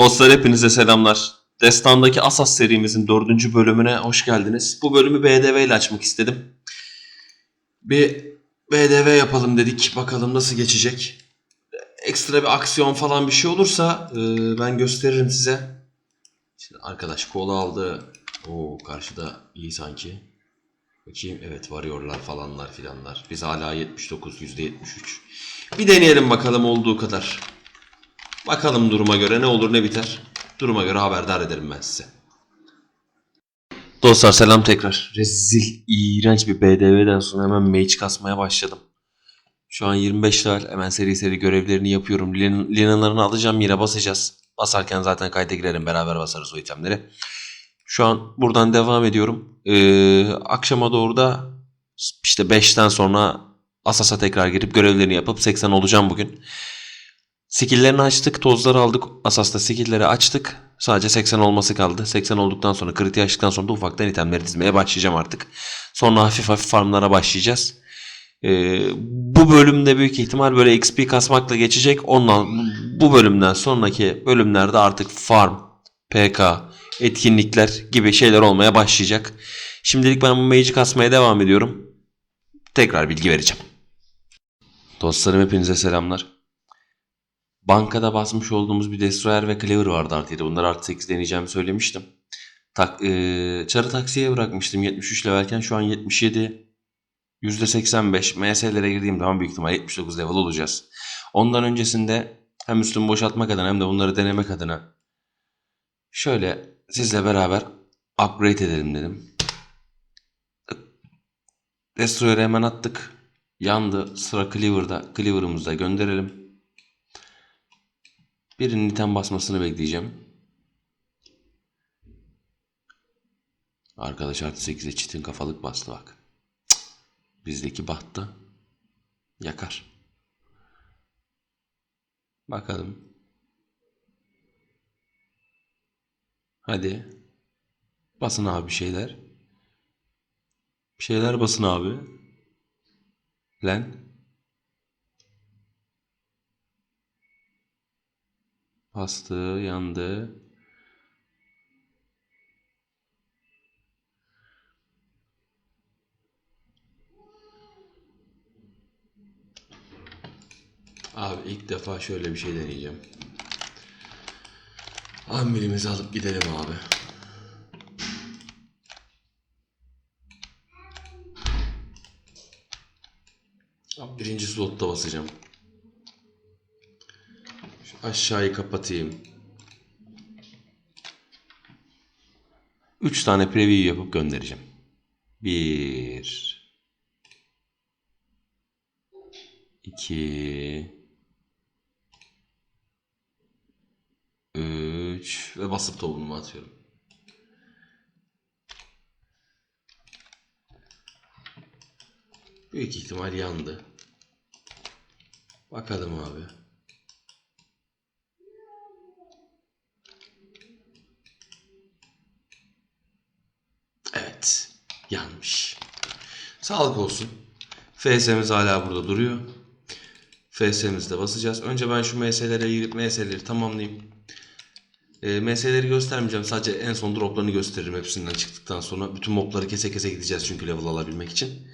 Dostlar hepinize selamlar. Destan'daki Asas serimizin dördüncü bölümüne hoş geldiniz. Bu bölümü BDV ile açmak istedim. Bir BDV yapalım dedik. Bakalım nasıl geçecek. Ekstra bir aksiyon falan bir şey olursa e, ben gösteririm size. Şimdi arkadaş kola aldı. Oo karşıda iyi sanki. Bakayım evet varıyorlar falanlar filanlar. Biz hala 79 %73. Bir deneyelim bakalım olduğu kadar. Bakalım duruma göre ne olur ne biter. Duruma göre haberdar ederim ben size. Dostlar selam tekrar. Rezil, iğrenç bir BDV'den sonra hemen mage kasmaya başladım. Şu an 25 level. Hemen seri seri görevlerini yapıyorum. Lin- Lina'larını alacağım yine basacağız. Basarken zaten kayda girelim beraber basarız o itemleri. Şu an buradan devam ediyorum. Ee, akşama doğru da işte 5'ten sonra Asas'a tekrar girip görevlerini yapıp 80 olacağım bugün. Skill'lerini açtık, tozları aldık. Asas'ta skill'leri açtık. Sadece 80 olması kaldı. 80 olduktan sonra, kritiği açtıktan sonra da ufaktan itemleri dizmeye başlayacağım artık. Sonra hafif hafif farmlara başlayacağız. Ee, bu bölümde büyük ihtimal böyle XP kasmakla geçecek. Ondan bu bölümden sonraki bölümlerde artık farm, PK, etkinlikler gibi şeyler olmaya başlayacak. Şimdilik ben bu mage'i kasmaya devam ediyorum. Tekrar bilgi vereceğim. Dostlarım hepinize selamlar. Bankada basmış olduğumuz bir Destroyer ve Cleaver vardı artı 7. Bunları artı 8 deneyeceğimi söylemiştim. Tak, e, çarı taksiye bırakmıştım 73 levelken şu an 77. %85 MS'lere girdiğim zaman büyük ihtimal 79 level olacağız. Ondan öncesinde hem üstümü boşaltmak adına hem de bunları denemek adına şöyle sizle beraber upgrade edelim dedim. Destroyer'ı hemen attık. Yandı. Sıra Cleaver'da. Cleaver'ımızı da gönderelim. Birinin item basmasını bekleyeceğim. Arkadaş artı 8'e çitin kafalık bastı bak. Bizdeki battı. Yakar. Bakalım. Hadi. Basın abi şeyler. Bir şeyler basın abi. Lan. Bastı, yandı. Abi ilk defa şöyle bir şey deneyeceğim. Ambilimizi alıp gidelim abi. Abi Birinci slotta basacağım. Aşağıyı kapatayım. 3 tane preview yapıp göndereceğim. 1 2 3 ve basıp topumu atıyorum. Büyük ihtimal yandı. Bakalım abi. Evet. Yanmış. Sağlık olsun. FS'miz hala burada duruyor. FS'mizde basacağız. Önce ben şu MS'lere girip MS'leri tamamlayayım. E, MS'leri göstermeyeceğim. Sadece en son droplarını gösteririm hepsinden çıktıktan sonra. Bütün mobları kese kese gideceğiz çünkü level alabilmek için.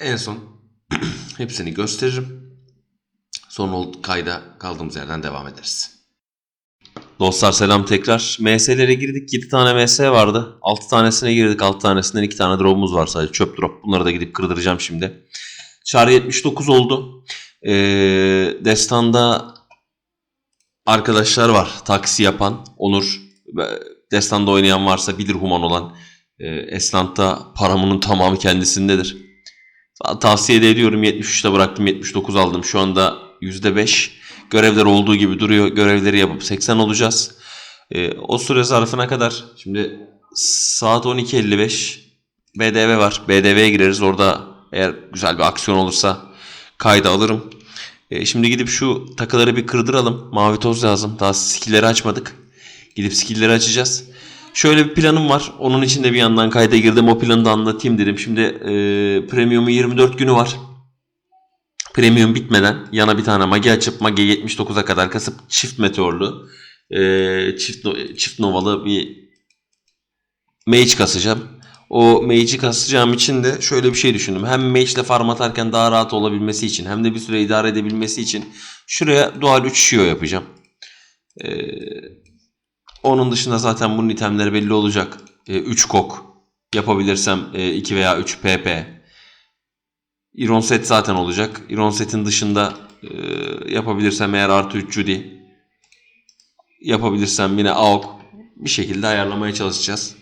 En son hepsini gösteririm. Sonra kayda kaldığımız yerden devam ederiz. Dostlar selam tekrar. MS'lere girdik. 7 tane MS vardı. 6 tanesine girdik. 6 tanesinden 2 tane drop'umuz var sadece. Çöp drop. Bunları da gidip kırdıracağım şimdi. Çağrı 79 oldu. Ee, Destan'da arkadaşlar var. Taksi yapan. Onur. Destan'da oynayan varsa bilir human olan. Ee, Esland'da paramının tamamı kendisindedir. Tavsiye de ediyorum. 73'te bıraktım. 79 aldım. Şu anda %5. Görevler olduğu gibi duruyor. Görevleri yapıp 80 olacağız. Ee, o süre zarfına kadar şimdi saat 12.55 BDV var. BDV'ye gireriz. Orada eğer güzel bir aksiyon olursa kayda alırım. Ee, şimdi gidip şu takıları bir kırdıralım. Mavi toz lazım. Daha skill'leri açmadık. Gidip skill'leri açacağız. Şöyle bir planım var. Onun için de bir yandan kayda girdim. O planı da anlatayım dedim. Şimdi e, premium'u 24 günü var. Premium bitmeden yana bir tane mage açıp mage 79'a kadar kasıp çift meteorlu e, çift çift novalı bir mage kasacağım. O mage'i kasacağım için de şöyle bir şey düşündüm. Hem mage ile farm atarken daha rahat olabilmesi için hem de bir süre idare edebilmesi için şuraya dual 3 shio yapacağım. Ee, onun dışında zaten bunun itemleri belli olacak. 3 kok yapabilirsem 2 veya 3 pp. Iron set zaten olacak. Iron setin dışında e, yapabilirsem eğer artı 3 Judy yapabilirsem yine AOK bir şekilde ayarlamaya çalışacağız.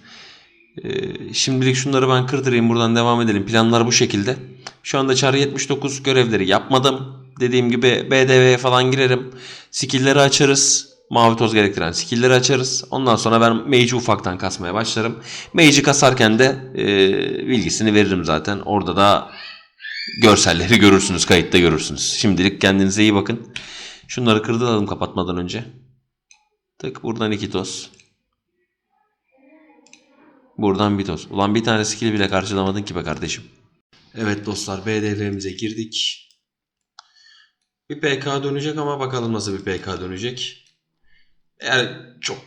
Ee, şimdilik şunları ben kırdırayım buradan devam edelim. Planlar bu şekilde. Şu anda çar 79 görevleri yapmadım. Dediğim gibi BDV'ye falan girerim. Skill'leri açarız. Mavi toz gerektiren skill'leri açarız. Ondan sonra ben Mage'i ufaktan kasmaya başlarım. Mage'i kasarken de e, bilgisini veririm zaten. Orada da görselleri görürsünüz. Kayıtta görürsünüz. Şimdilik kendinize iyi bakın. Şunları kırdıralım kapatmadan önce. Tık buradan iki toz. Buradan bir toz. Ulan bir tane skill bile karşılamadın ki be kardeşim. Evet dostlar BDV'mize girdik. Bir PK dönecek ama bakalım nasıl bir PK dönecek. Eğer çok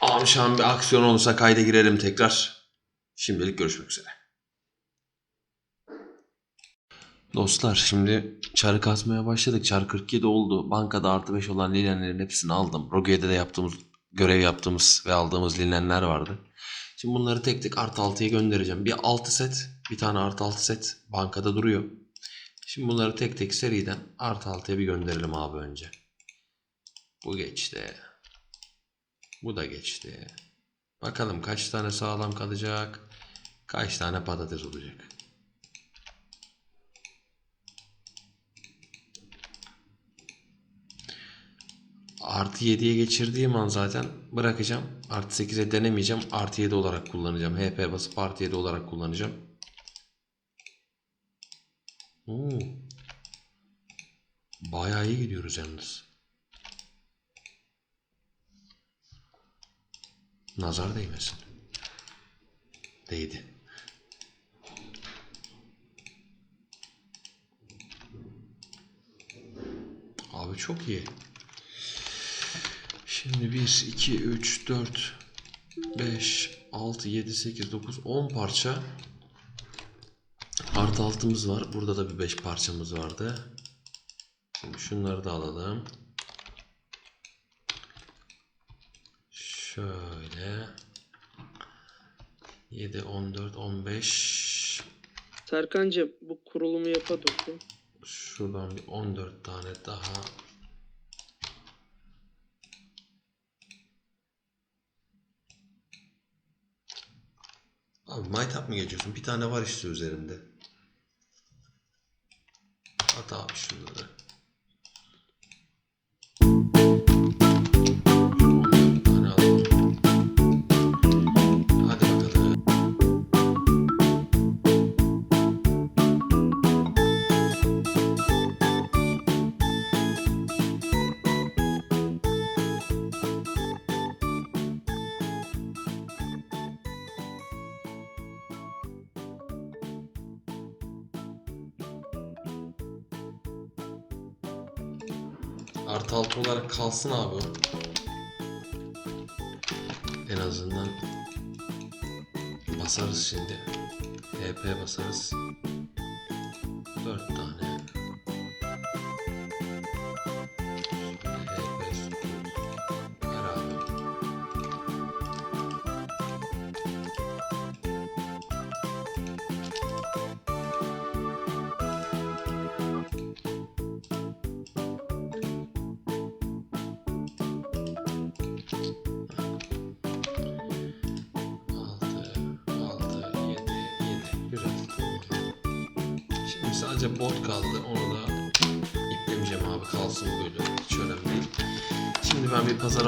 amşan bir aksiyon olursa kayda girelim tekrar. Şimdilik görüşmek üzere. Dostlar şimdi çarı kasmaya başladık. Çar 47 oldu. Bankada artı 5 olan linenlerin hepsini aldım. Rogue'de de yaptığımız görev yaptığımız ve aldığımız linenler vardı. Şimdi bunları tek tek artı 6'ya göndereceğim. Bir 6 set, bir tane artı 6 set bankada duruyor. Şimdi bunları tek tek seriden artı 6'ya bir gönderelim abi önce. Bu geçti. Bu da geçti. Bakalım kaç tane sağlam kalacak. Kaç tane patates olacak. Artı 7'ye geçirdiğim an zaten bırakacağım. Artı 8'e denemeyeceğim. Artı 7 olarak kullanacağım. HP basıp artı 7 olarak kullanacağım. Oo. Bayağı iyi gidiyoruz yalnız. Nazar değmesin. Değdi. Abi çok iyi. Şimdi 1, 2, 3, 4, 5, 6, 7, 8, 9, 10 parça artı altımız var. Burada da bir 5 parçamız vardı. Şimdi şunları da alalım. Şöyle 7, 14, 15 Serkancığım bu kurulumu yapa dursun. Şuradan bir 14 tane daha Abi maytap mı geçiyorsun? Bir tane var işte üzerinde. At abi şunları. Kalsın abi o. En azından basarız şimdi. HP basarız. 4 tane.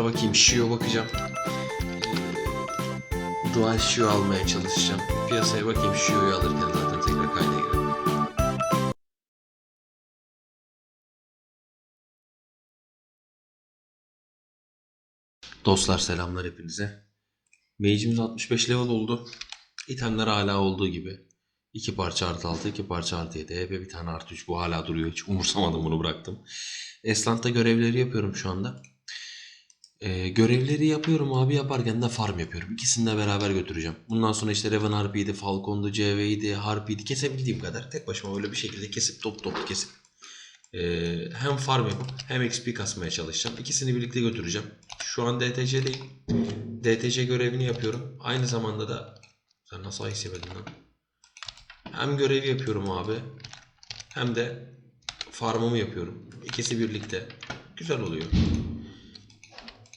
Bakayım. Shio bakacağım. Dual Shio almaya çalışacağım. Piyasaya bakayım Shio'yu alırken zaten tekrar kayda girelim. Dostlar selamlar hepinize. Mage'imiz 65 level oldu. İtemler hala olduğu gibi. 2 parça artı 6, 2 parça artı 7 ve bir tane artı 3. Bu hala duruyor. Hiç umursamadım bunu bıraktım. Eslant'ta görevleri yapıyorum şu anda. Ee, görevleri yapıyorum abi yaparken de farm yapıyorum. İkisini de beraber götüreceğim. Bundan sonra işte Raven Harpy'ydi, Falcon'du, CV'ydi, Harpy'ydi kesebildiğim kadar tek başıma öyle bir şekilde kesip top top kesip ee, hem farm yapıp hem XP kasmaya çalışacağım. İkisini birlikte götüreceğim. Şu an DTC'deyim. DTC görevini yapıyorum. Aynı zamanda da sen nasıl ayıs yemedin lan? Hem görevi yapıyorum abi hem de farmımı yapıyorum. İkisi birlikte. Güzel oluyor.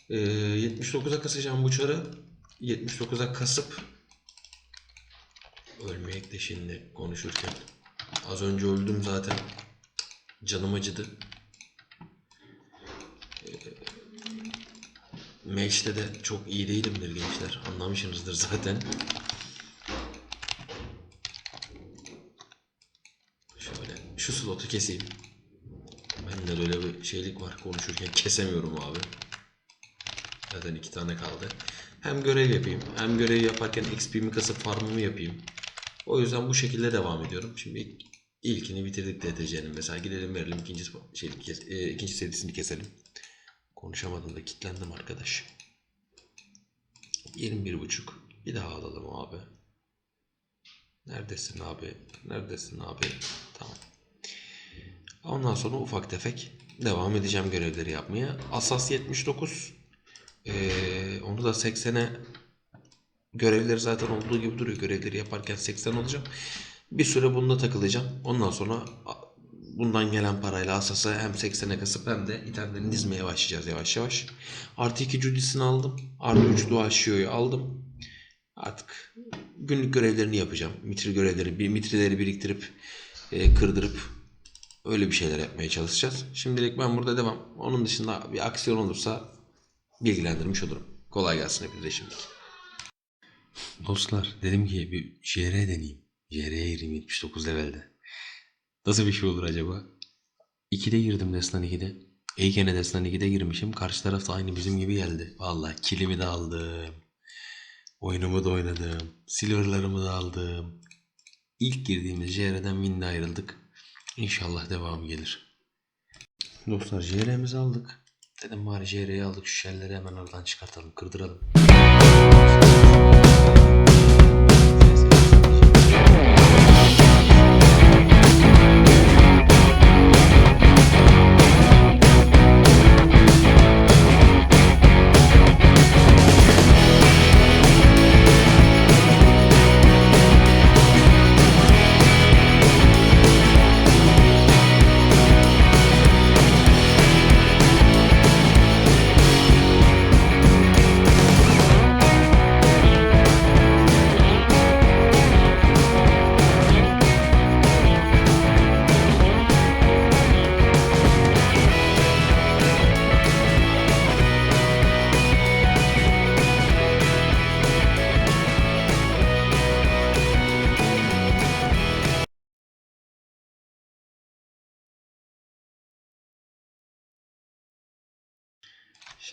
Ee, 79'a kasacağım bu çarı. 79'a kasıp ölmeyek de şimdi konuşurken. Az önce öldüm zaten. Canım acıdı. Ee, Match'te de çok iyi değilimdir gençler. Anlamışsınızdır zaten. Şöyle şu slotu keseyim. Bende böyle bir şeylik var konuşurken kesemiyorum abi. Zaten iki tane kaldı. Hem görev yapayım hem görev yaparken XP'mi kasıp farmımı yapayım. O yüzden bu şekilde devam ediyorum. Şimdi ilk, ilkini bitirdik DTC'nin mesela. Gidelim verelim ikinci, şey, e, ikinci serisini keselim. Konuşamadım da kilitlendim arkadaş. 21.5 Bir daha alalım abi. Neredesin abi? Neredesin abi? Tamam. Ondan sonra ufak tefek devam edeceğim görevleri yapmaya. Asas 79. Ee, onu da 80'e görevleri zaten olduğu gibi duruyor. Görevleri yaparken 80 olacağım. Bir süre bunda takılacağım. Ondan sonra bundan gelen parayla Asas'a hem 80'e kasıp hem de itemlerini dizmeye başlayacağız yavaş yavaş. Artı 2 Judis'ini aldım. Artı 3 Dua Shio'yu aldım. Artık günlük görevlerini yapacağım. Mitril görevleri, bir mitrileri biriktirip e, kırdırıp öyle bir şeyler yapmaya çalışacağız. Şimdilik ben burada devam. Onun dışında bir aksiyon olursa bilgilendirmiş olurum. Kolay gelsin hepinize şimdilik. Dostlar dedim ki bir JR deneyeyim. JR'ye gireyim 79 levelde. Nasıl bir şey olur acaba? 2'de girdim Destan 2'de. İyi gene Destan 2'de girmişim. Karşı taraf da aynı bizim gibi geldi. Vallahi kilimi de aldım. Oyunumu da oynadım. Silver'larımı da aldım. İlk girdiğimiz JR'den win'le ayrıldık. İnşallah devamı gelir. Dostlar JR'mizi aldık. Dedim bari JR'yi aldık şu şelleri hemen oradan çıkartalım, kırdıralım.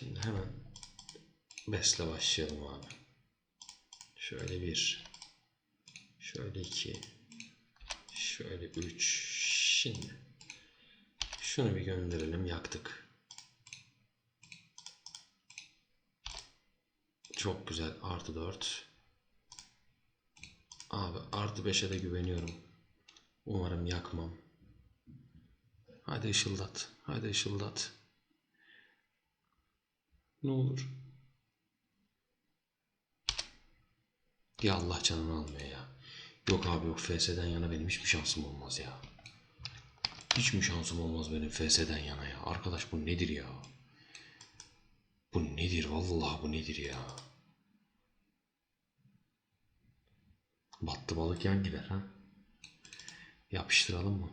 Şimdi hemen besle başlayalım abi. Şöyle bir, şöyle iki, şöyle üç. Şimdi şunu bir gönderelim yaktık. Çok güzel artı dört. Abi artı 5'e de güveniyorum. Umarım yakmam. Hadi ışıldat. Hadi ışıldat. Ne olur. Ya Allah canını almaya ya. Yok abi yok FS'den yana benim hiçbir şansım olmaz ya. Hiç mi şansım olmaz benim FS'den yana ya. Arkadaş bu nedir ya? Bu nedir? Vallahi bu nedir ya? Battı balık yan gider ha. Yapıştıralım mı?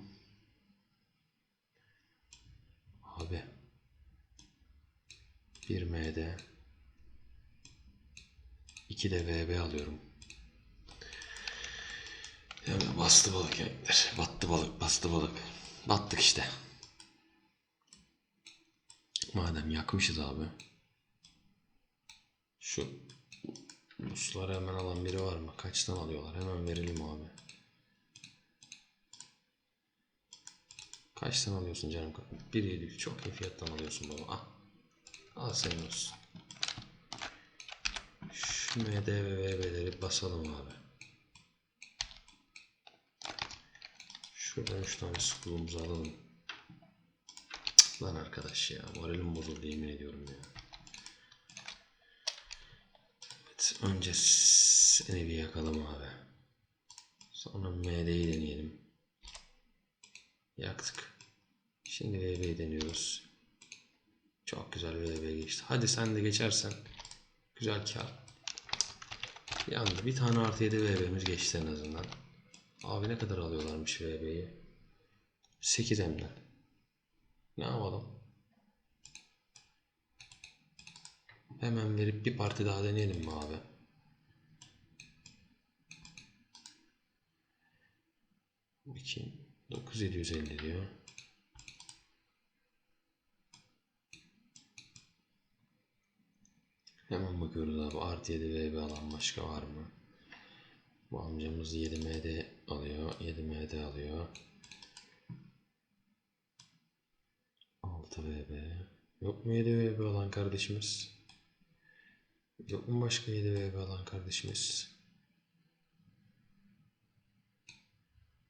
Abi. 1 MD 2 de VB alıyorum. Yani bastı balık yemekler. Battı balık, bastı balık. Battık işte. Madem yakmışız abi. Şu Rusları hemen alan biri var mı? Kaçtan alıyorlar? Hemen verelim abi. Kaçtan alıyorsun canım? 1.700 çok iyi fiyattan alıyorsun baba. Al. Al senin olsun. Şu MD ve VB'leri basalım abi. Şuradan üç tane screw'umuzu alalım. Lan arkadaş ya moralim bozuldu yemin ediyorum ya. Evet önce bir yakalım abi. Sonra MD'yi deneyelim. Yaktık. Şimdi VB'yi deniyoruz. Çok güzel VB geçti. Hadi sen de geçersen güzel kar. Yandı. Bir tane artı 7 VB'miz geçti en azından. Abi ne kadar alıyorlarmış VB'yi? 8 hem de. Ne yapalım? Hemen verip bir parti daha deneyelim mi abi? İki, 9750 diyor. Hemen bakıyoruz abi. Artı 7 VB alan başka var mı? Bu amcamız 7 MD alıyor. 7 MD alıyor. 6 VB. Yok mu 7 VB alan kardeşimiz? Yok mu başka 7 VB alan kardeşimiz?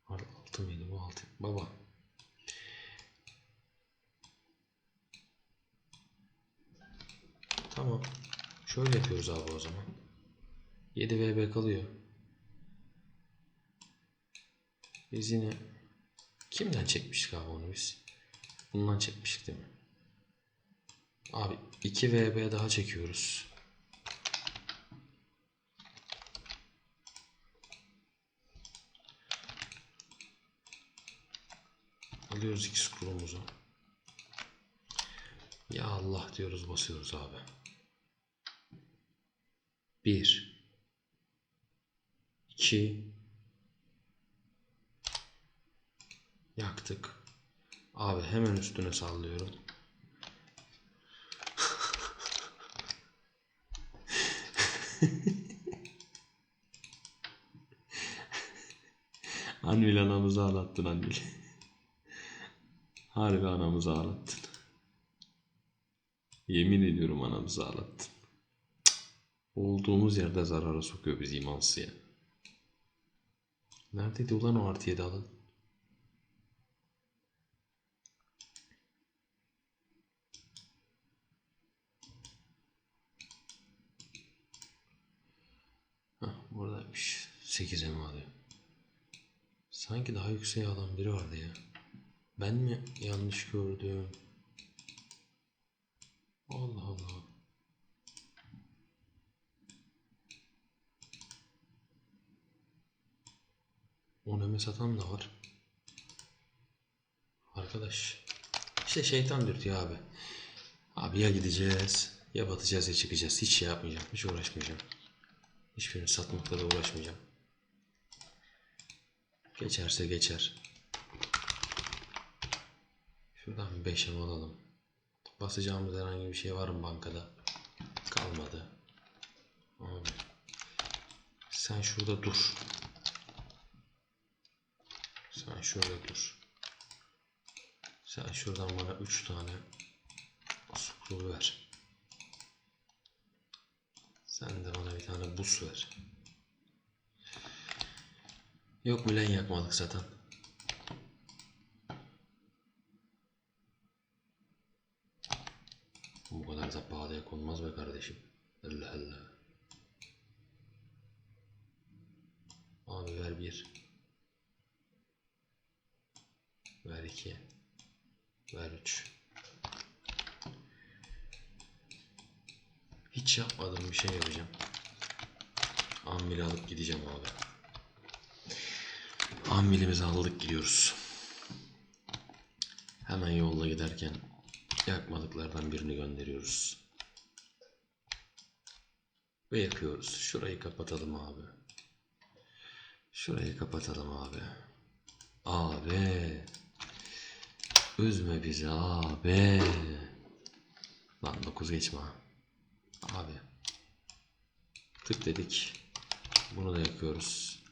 6 mıydı bu 6? Baba. Tamam. Şöyle yapıyoruz abi o zaman. 7 VB kalıyor. Biz yine kimden çekmiştik abi onu biz? Bundan çekmiştik değil mi? Abi 2 VB daha çekiyoruz. Alıyoruz iki screw'umuzu. Ya Allah diyoruz basıyoruz abi. 1 2 Yaktık. Abi hemen üstüne sallıyorum. Anvil anamızı ağlattın Anvil. Harbi anamızı ağlattın. Yemin ediyorum anamızı ağlattın. Olduğumuz yerde zarara sokuyor bizi imansıya. Neredeydi ulan o artı yedi alan? Hah buradaymış. 8'e mi alıyor? Sanki daha yükseğe alan biri vardı ya. Ben mi yanlış gördüm? Allah Oneme satan da var. Arkadaş. İşte şeytan dürtüyor abi. Abi ya gideceğiz ya batacağız ya çıkacağız. Hiç şey yapmayacağım. Hiç uğraşmayacağım. Hiçbirini satmakla da uğraşmayacağım. Geçerse geçer. Şuradan 5 alalım. Basacağımız herhangi bir şey var mı bankada? Kalmadı. Abi. Sen şurada dur. Sen şurada dur. Sen şuradan bana 3 tane screw ver. Sen de bana bir tane buz ver. Yok mu lan yakmalık zaten. Bu kadar da pahalıya konmaz be kardeşim. Allah Allah. Abi ver bir. Ver iki. Ver üç. Hiç yapmadığım bir şey yapacağım. Ammili alıp gideceğim abi. Ammilimizi aldık gidiyoruz. Hemen yolda giderken yakmadıklardan birini gönderiyoruz. Ve yakıyoruz. Şurayı kapatalım abi. Şurayı kapatalım abi. Abi. Üzme bizi abi. Lan 9 geçme. Abi. Tık dedik. Bunu da yakıyoruz.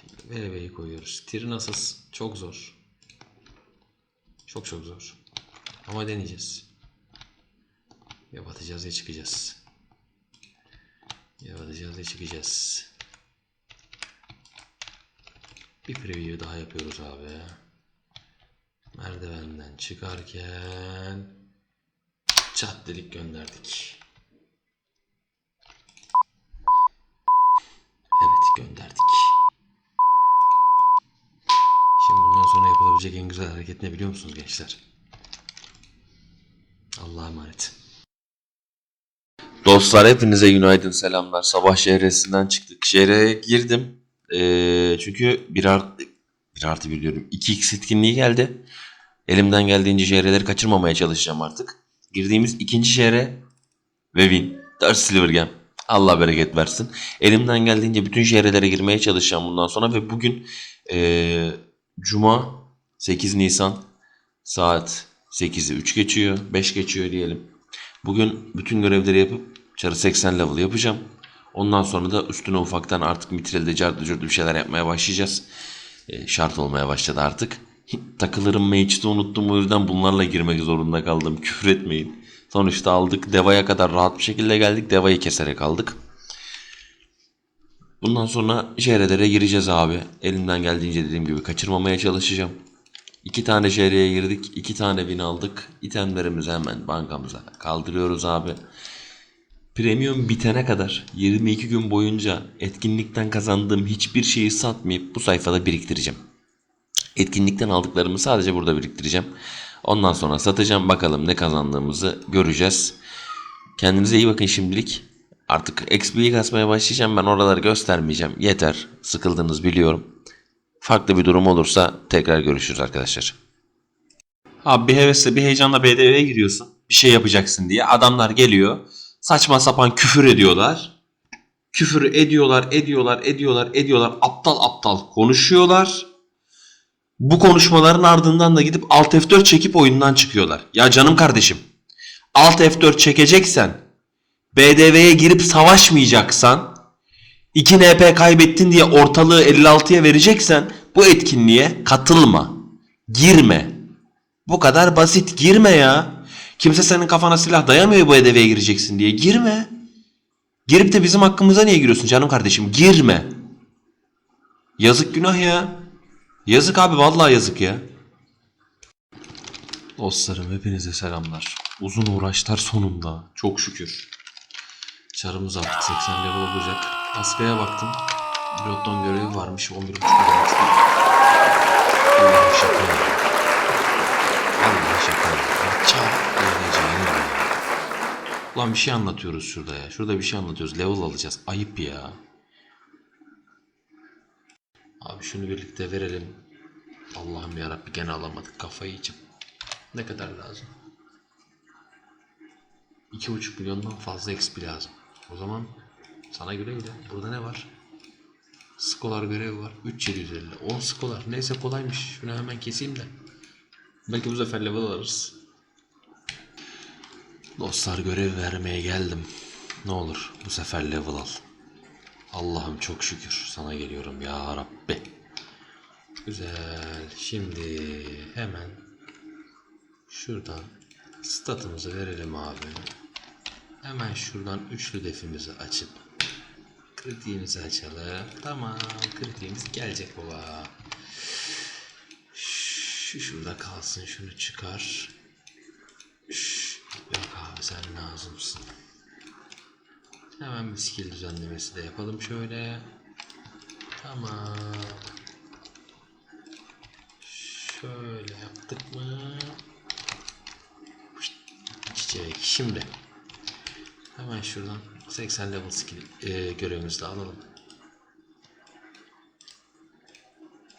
Şimdi VV'yi koyuyoruz. Tirnasız çok zor. Çok çok zor. Ama deneyeceğiz. Ya batacağız ya çıkacağız. Ya batacağız ya çıkacağız. Bir preview daha yapıyoruz abi. Merdivenden çıkarken çat dedik gönderdik. Evet gönderdik. Şimdi bundan sonra yapılabilecek en güzel hareket ne biliyor musunuz gençler? Allah'a emanet. Dostlar hepinize günaydın selamlar. Sabah şehresinden çıktık. Şehre girdim. Ee, çünkü bir artı, bir artı bir diyorum. 2x etkinliği geldi. Elimden geldiğince şehreleri kaçırmamaya çalışacağım artık. Girdiğimiz ikinci şehre ve win. 4 silver gem. Allah bereket versin. Elimden geldiğince bütün şehrelere girmeye çalışacağım bundan sonra ve bugün ee, Cuma 8 Nisan saat 8'i 3 geçiyor. 5 geçiyor diyelim. Bugün bütün görevleri yapıp çarı 80 level yapacağım. Ondan sonra da üstüne ufaktan artık mitrilde cardı cürdü bir şeyler yapmaya başlayacağız. E, şart olmaya başladı artık. Takılırım mage'de unuttum o yüzden bunlarla girmek zorunda kaldım. Küfür etmeyin. Sonuçta aldık. Deva'ya kadar rahat bir şekilde geldik. Deva'yı keserek aldık. Bundan sonra şehrelere gireceğiz abi. Elimden geldiğince dediğim gibi kaçırmamaya çalışacağım. İki tane şehreye girdik. iki tane win aldık. İtemlerimizi hemen bankamıza kaldırıyoruz abi. Premium bitene kadar 22 gün boyunca etkinlikten kazandığım hiçbir şeyi satmayıp bu sayfada biriktireceğim. Etkinlikten aldıklarımı sadece burada biriktireceğim. Ondan sonra satacağım. Bakalım ne kazandığımızı göreceğiz. Kendinize iyi bakın şimdilik. Artık XP'yi kasmaya başlayacağım. Ben oraları göstermeyeceğim. Yeter. Sıkıldınız biliyorum. Farklı bir durum olursa tekrar görüşürüz arkadaşlar. Abi bir hevesle bir heyecanla BDV'ye giriyorsun. Bir şey yapacaksın diye. Adamlar geliyor. Saçma sapan küfür ediyorlar. Küfür ediyorlar, ediyorlar, ediyorlar, ediyorlar. Aptal aptal konuşuyorlar. Bu konuşmaların ardından da gidip Alt F4 çekip oyundan çıkıyorlar. Ya canım kardeşim. Alt F4 çekeceksen BDV'ye girip savaşmayacaksan 2 NP kaybettin diye ortalığı 56'ya vereceksen bu etkinliğe katılma. Girme. Bu kadar basit. Girme ya. Kimse senin kafana silah dayamıyor bu hedeve gireceksin diye. Girme. Girip de bizim hakkımıza niye giriyorsun canım kardeşim? Girme. Yazık günah ya. Yazık abi vallahi yazık ya. Dostlarım hepinize selamlar. Uzun uğraşlar sonunda. Çok şükür. Çarımız artık 80 level olacak. Askaya baktım. Bloodton görevi varmış. 11.5 level çıktı. Allah şaka ya. Ulan bir şey anlatıyoruz şurada ya. Şurada bir şey anlatıyoruz. Level alacağız. Ayıp ya. Abi şunu birlikte verelim. Allah'ım yarabbi gene alamadık. Kafayı yiyeceğim. Ne kadar lazım? 2,5 milyondan fazla XP lazım. O zaman sana güle güle. Burada ne var? Skolar görevi var. 3750. 10 skolar. Neyse kolaymış. Şunu hemen keseyim de. Belki bu sefer level alırız. Dostlar görev vermeye geldim. Ne olur bu sefer level al. Allah'ım çok şükür sana geliyorum ya Rabbi. Güzel. Şimdi hemen şuradan statımızı verelim abi. Hemen şuradan üçlü defimizi açıp kritiğimizi açalım. Tamam kritiğimiz gelecek baba. Şu şurada kalsın şunu çıkar. Şş, yok abi sen lazımsın. Hemen bir skill düzenlemesi de yapalım şöyle. Tamam. Şöyle yaptık mı? Çiçek. Şimdi hemen şuradan 80 level skill e, görevimizi de alalım.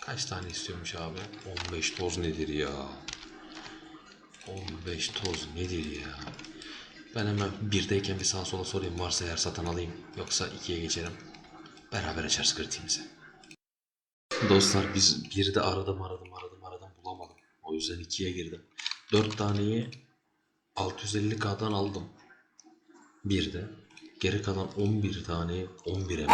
Kaç tane istiyormuş abi? 15 toz nedir ya? 15 toz nedir ya? Ben hemen birdeyken bir sağa sola sorayım varsa eğer satan alayım. Yoksa ikiye geçerim. Beraber açarız kritiğimizi. Dostlar biz bir de aradım aradım aradım aradım bulamadım. O yüzden ikiye girdim. 4 taneyi 650k'dan aldım. Bir de geri kalan 11 taneyi 11'e mi?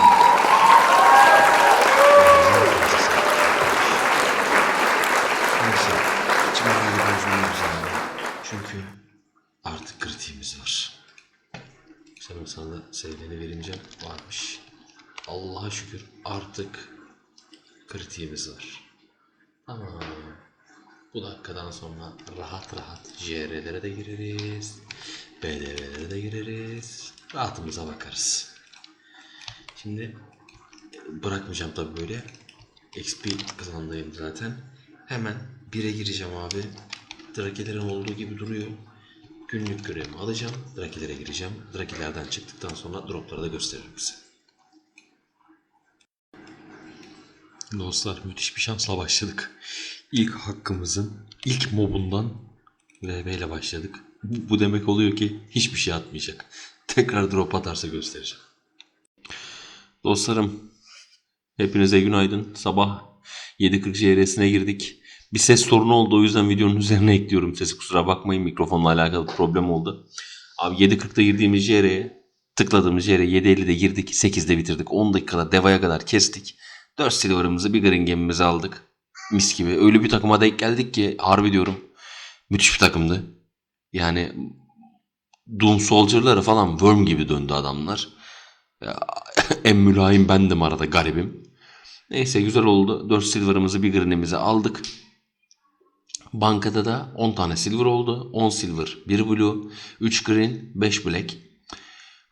Çünkü artık kritiğimiz var. Canım sana sevdiğini verince varmış. Allah'a şükür artık kritiğimiz var. Tamam. Bu dakikadan sonra rahat rahat JR'lere de gireriz. BDV'lere de gireriz. Rahatımıza bakarız. Şimdi bırakmayacağım tabii böyle. XP kazandayım zaten. Hemen 1'e gireceğim abi. Drakelerin olduğu gibi duruyor. Günlük görevimi alacağım. Drakilere gireceğim. Drakilerden çıktıktan sonra dropları da gösteririm size. Dostlar müthiş bir şansla başladık. İlk hakkımızın ilk mobundan VB ile başladık. Bu bu demek oluyor ki hiçbir şey atmayacak. Tekrar drop atarsa göstereceğim. Dostlarım hepinize günaydın. Sabah 7.40 JR'sine girdik. Bir ses sorunu oldu o yüzden videonun üzerine ekliyorum sesi kusura bakmayın mikrofonla alakalı problem oldu. Abi 7.40'da girdiğimiz JR'ye tıkladığımız JR'ye 7.50'de girdik 8'de bitirdik 10 dakikada devaya kadar kestik. 4 silver'ımızı bir green gemimizi aldık. Mis gibi öyle bir takıma denk geldik ki harbi diyorum müthiş bir takımdı. Yani Doom Soldier'ları falan worm gibi döndü adamlar. En mülayim bendim arada garibim. Neyse güzel oldu. 4 silver'ımızı bir green'imizi aldık. Bankada da 10 tane silver oldu. 10 silver, 1 blue, 3 green, 5 black.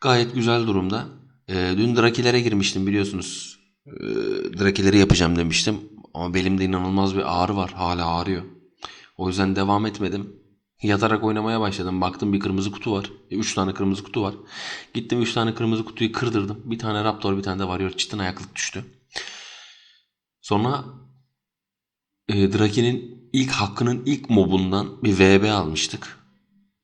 Gayet güzel durumda. Ee, dün Drakilere girmiştim biliyorsunuz. Ee, Drakileri yapacağım demiştim. Ama belimde inanılmaz bir ağrı var. Hala ağrıyor. O yüzden devam etmedim. Yatarak oynamaya başladım. Baktım bir kırmızı kutu var. 3 tane kırmızı kutu var. Gittim 3 tane kırmızı kutuyu kırdırdım. Bir tane Raptor bir tane de Warrior çitin ayaklık düştü. Sonra e, Draki'nin ilk hakkının ilk mobundan bir VB almıştık.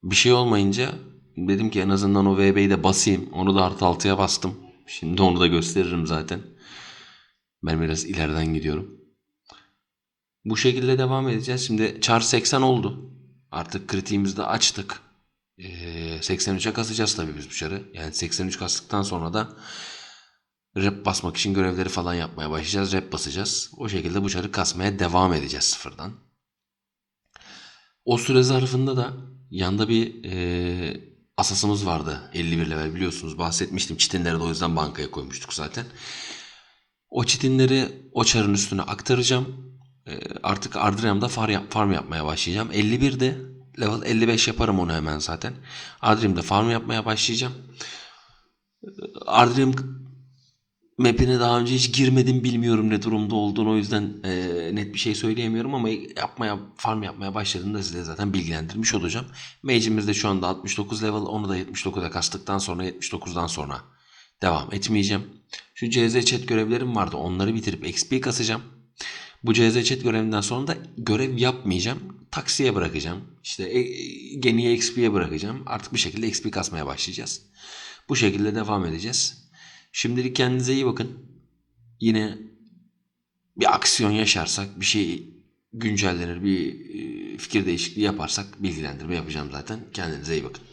Bir şey olmayınca dedim ki en azından o VB'yi de basayım. Onu da artı 6'ya bastım. Şimdi onu da gösteririm zaten. Ben biraz ileriden gidiyorum. Bu şekilde devam edeceğiz. Şimdi char 80 oldu. Artık kritiğimizi de açtık. Ee, 83'e kasacağız tabii biz bu çarı. Yani 83 kastıktan sonra da rep basmak için görevleri falan yapmaya başlayacağız. Rep basacağız. O şekilde bu çarı kasmaya devam edeceğiz sıfırdan. O süre zarfında da yanda bir e, asasımız vardı. 51 level biliyorsunuz bahsetmiştim. Çitinleri de o yüzden bankaya koymuştuk zaten. O çitinleri o çarın üstüne aktaracağım. E, artık Ardriam'da far yap, farm yapmaya başlayacağım. 51'de level 55 yaparım onu hemen zaten. Ardriam'da farm yapmaya başlayacağım. Ardriam map'ine daha önce hiç girmedim bilmiyorum ne durumda olduğunu o yüzden e, net bir şey söyleyemiyorum ama yapmaya farm yapmaya başladığımda size zaten bilgilendirmiş olacağım. Mage'imiz de şu anda 69 level onu da 79'a kastıktan sonra 79'dan sonra devam etmeyeceğim. Şu CZ chat görevlerim vardı onları bitirip XP kasacağım. Bu CZ chat görevinden sonra da görev yapmayacağım. Taksiye bırakacağım. İşte e, geniye XP'ye bırakacağım. Artık bir şekilde XP kasmaya başlayacağız. Bu şekilde devam edeceğiz. Şimdilik kendinize iyi bakın. Yine bir aksiyon yaşarsak, bir şey güncellenir, bir e, fikir değişikliği yaparsak bilgilendirme yapacağım zaten. Kendinize iyi bakın.